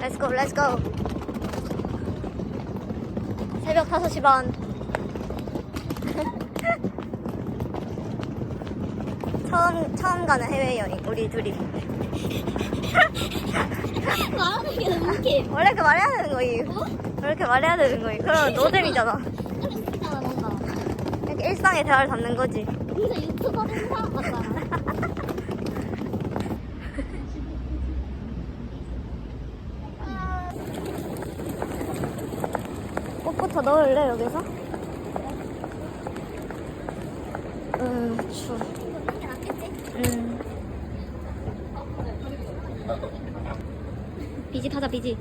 Let's go, let's go. 새벽 5시 반. 처음, 처음 가는 해외여행, 우리 둘이. 말하는 게 너무 웃겨. 원래 그 말해야 되는 거이. 원래 이렇게 말해야 되는 거이. 그럼 노잼이잖아. 뭔가. 이렇게 일상의 대화를 담는 거지. 진짜 유튜버 된사람 같잖아. 꽃부터 넣을래, 여기서? 음, 추워. 낫겠지? 음. 비지 타자 비지.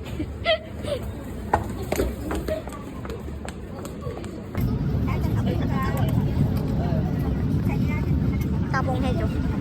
따봉 해줘.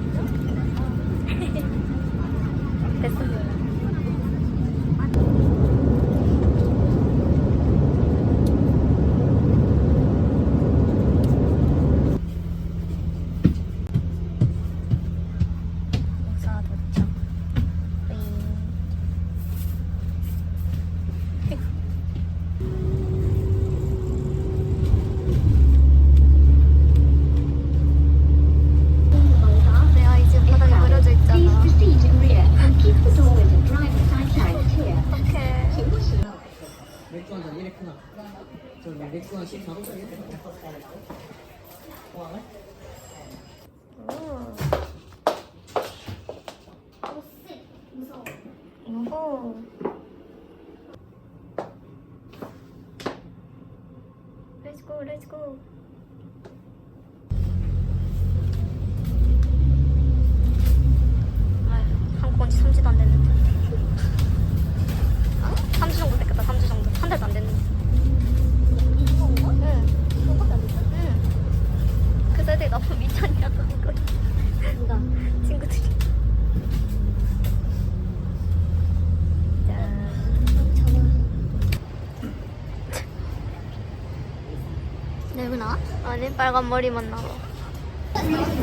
빨간.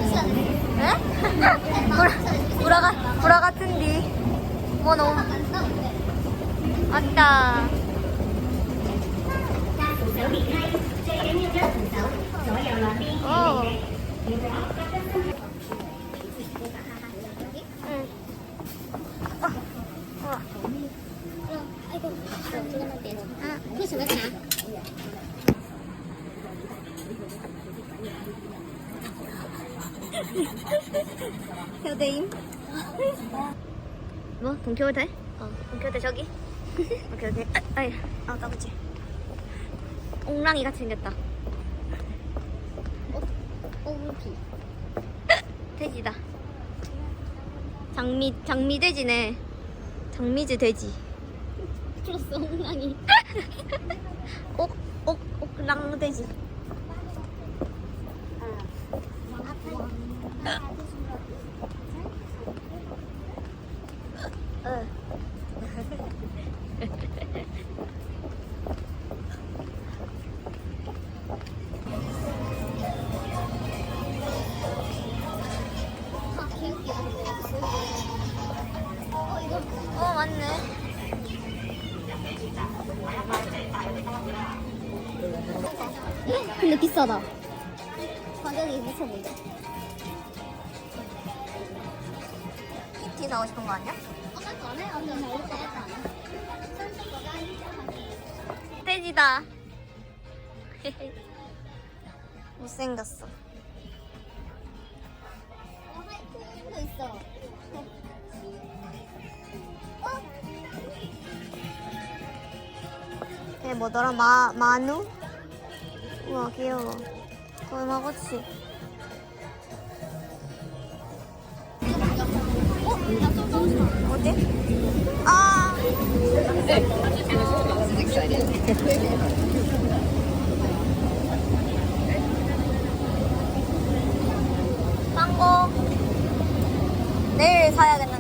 시간에. 에? 구라 구라 같 구라 같은디. 뭐 너무 맞다. 어. 응. 아, 우와. 아이고, 저거는 떼줘. 아, 그래서 왜 그냥? 효대임. 뭐 동키호테? 어, 동키호테 저기. 오케이 오케이. 아, 아이, 아 까부지. 옹랑이 같이 생겼다. 오브피. 돼지다. 장미 장미 돼지네. 장미즈 돼지. 플러스 엉랑이. 옥 옥 옥랑 돼지. 어. 근데 비싸다. 가격이 미쳐 보이다. 티 사고 싶은 거 아니야? 돼지다. 못생겼어. 어, 있어. 어? 걔 뭐더라? 마, 마누? 우와, 귀여워. 도마고치. 어? 어디? 아! 망고. 내일 사야겠는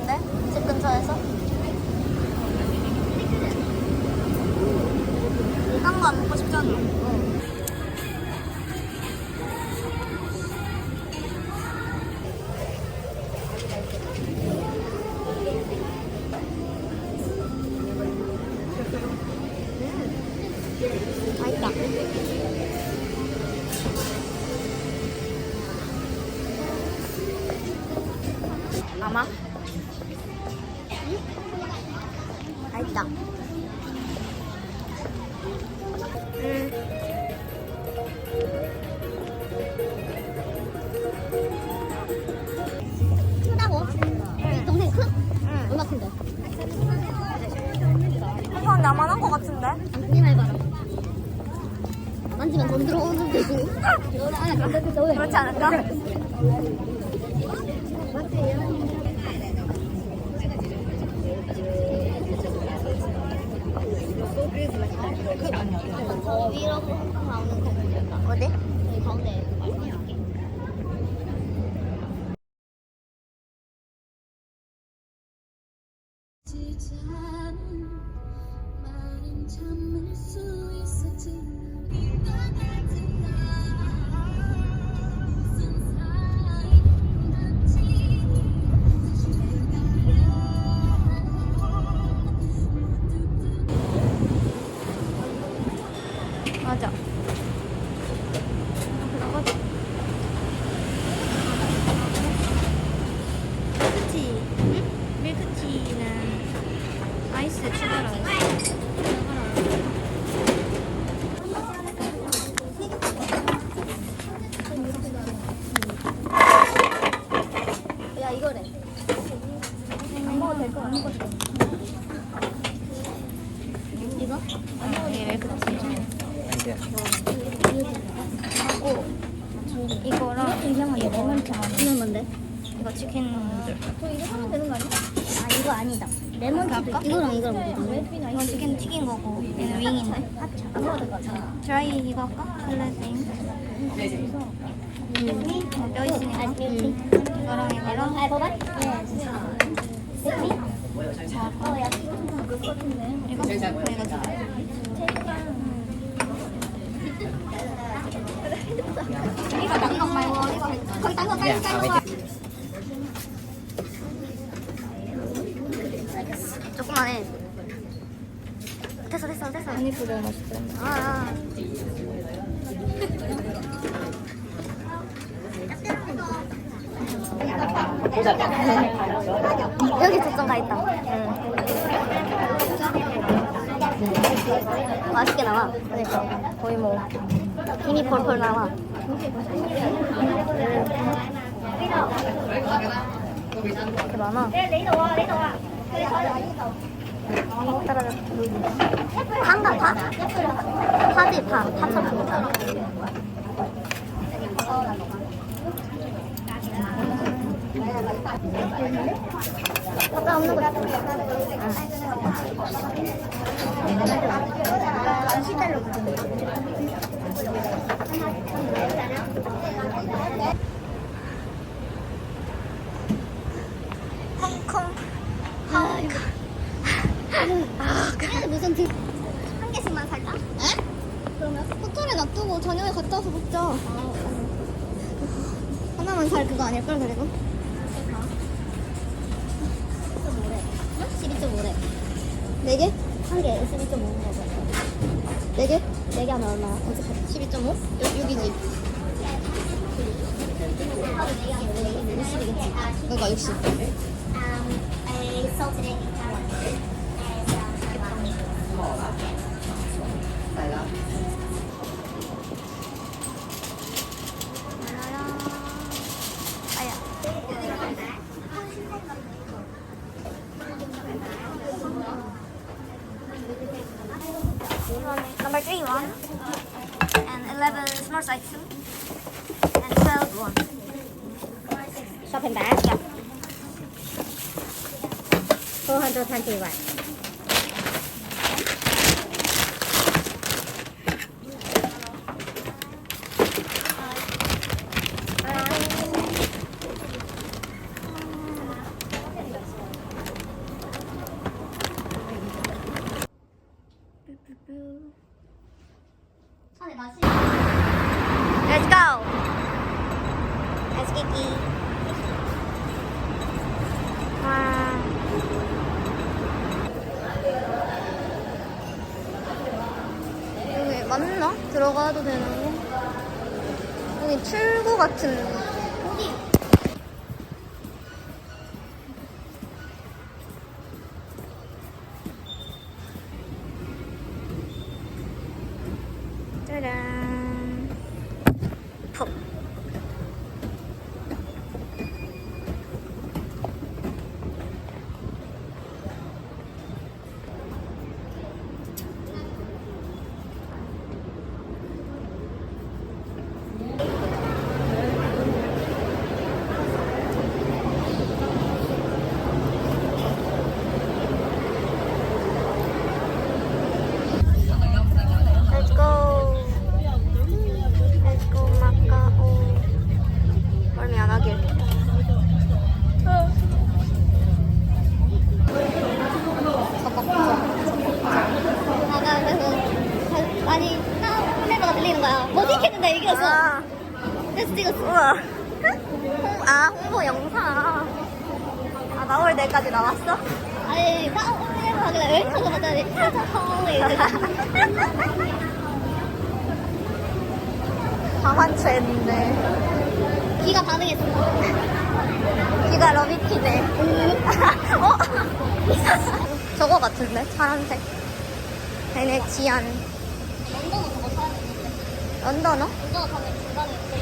phải chặt 나만한 것 같은데? 안니 말봐라. 만지면 돈 들어오는 데 있고. 그렇지 않을까? 저 위로 거? 여기 가운데 말씀 이거래. 안 먹어도 될 거야. 안 먹어도 돼. 이거? 이게 밀크티. 하고 이거랑 이거 뭔데? 이거 치킨 누들. 저 이거 사면 되는 거 아니야? 아, 이거 아니다. 레몬티도 할까? 이거랑 이거랑 먹어. 이건 치킨 튀긴 거고 얘는 윙인데. 안 먹어도 될거 같아. 드라이 이거 할까? 플레팅. 어, 뼈 있으니까. 이거랑 이거랑 아, 이거 말고 거기 딴거 딴거 봐. 조금만 해. 됐어 됐어 됐어. 이거 너무 맛있다. 아. 여기 두점 다 있다. 응. 맛있게 나와. 그러니까 거의 뭐 김이 펄펄 나와. 이렇게 많아. 파인가 파? 파지 파. 파처럼 생겼잖 아. 아까 없는 거 있어. 응. 시달러 홍콩 홍콩 아, 그래 무슨 드... 한 개씩만 살까? 에? 그러면 호텔에 놔두고 저녁에 갔다 와서 먹자. 하나만 살 그거 아닐걸 그리고? 네 개? 한 개, 12.5인 거죠. 네 개? 네 개 하면 얼마? 어떻게? 12.5? 여, 여기지. 60이겠지. 그러니까 60. Number three one, and eleven small size two, and twelve one. Shopping bag? Yeah. 421. 맞나? 들어가도 되나? 여기 출구 같은. 어디? 짜란. 푹. Let's go. Let's go 마카오. 얼미 안 하길. 아까 그래서 많이 플레이버가 들리는 거야. 뭐 찍혔는데 이겼어. 아, 그래서 찍었어. 우와. 홍, 아, 홍보 영상. 아, 나올 때까지 나왔어? 아니, 나 플레이버 하길래 왜 이렇게 하자니? 가만체했네. 귀가 반응했어. 귀가 러비티네. 어? 저거 같은데? 파란색. 베네치안. 런던어 저거 사야 되는데. 런던어? 런던어 가면 중간에 있대.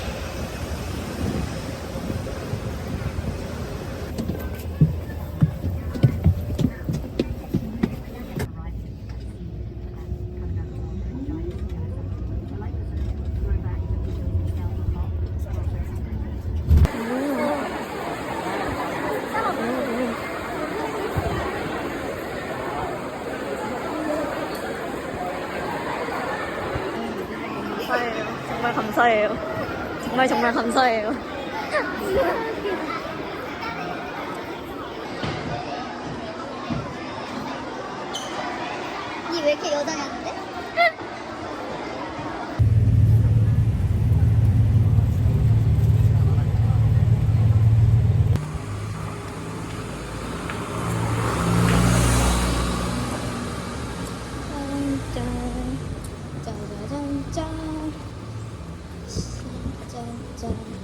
감사해요. 정말 감사해요. 정말 정말 감사해요. 니 왜 이렇게 여자냐 짠짠.